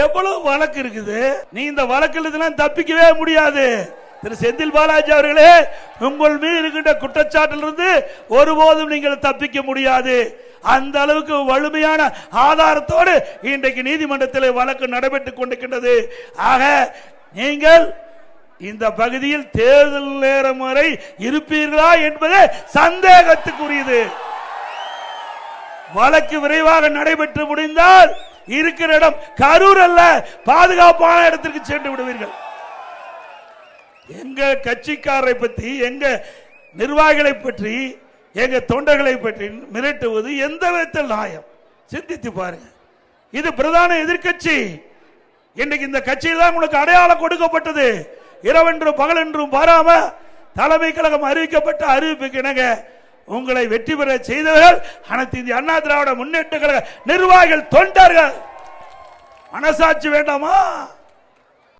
எவ்வளவு வழக்கு இருக்குது? நீ இந்த வழக்கில் இதெல்லாம் தப்பிக்கவே முடியாது. திரு செந்தில் பாலாஜி அவர்களே உங்கள் மீது இருக்கின்ற குற்றச்சாட்டிலிருந்து ஒருபோதும் நீங்கள் தப்பிக்க முடியாது. அந்த அளவுக்கு வலிமையான ஆதாரத்தோடு இன்றைக்கு நீதிமன்றத்தில் வழக்கு நடைபெற்றுக் கொண்டிருக்கின்றது. ஆக நீங்கள் இந்த பகுதியில் தேர்தல் நேரம் வரை இருப்பீர்களா என்பது சந்தேகத்துக்குரியது. வழக்கு விரைவாக நடைபெற்று முடிந்தால் இருக்கிற இடம் கரூர் அல்ல. பாதுகாப்பான இடத்திற்கு சென்று விடுவீர்கள். எங்க கட்சிக்காரரை பற்றி எங்க நிர்வாகிகளை பற்றி எங்க தொண்டர்களை பற்றி மிரட்டுவது எந்த விதத்தில் நியாயம்? சிந்தித்து பாருங்க. இது பிரதான எதிர்க்கட்சி. இன்னைக்கு இந்த கட்சியில் தான் உங்களுக்கு அடையாளம் கொடுக்கப்பட்டது. இரவென்றும் பகலென்றும் பாராம தலைமை கழகம் அறிவிக்கப்பட்ட அறிவிப்புக்கு இணங்க உங்களை வெற்றி பெற செய்தவர்கள் அனைத்து இந்திய அண்ணா திராவிட முன்னேற்ற கழக நிர்வாகிகள் தொண்டர்கள். மனசாட்சி வேண்டாமா?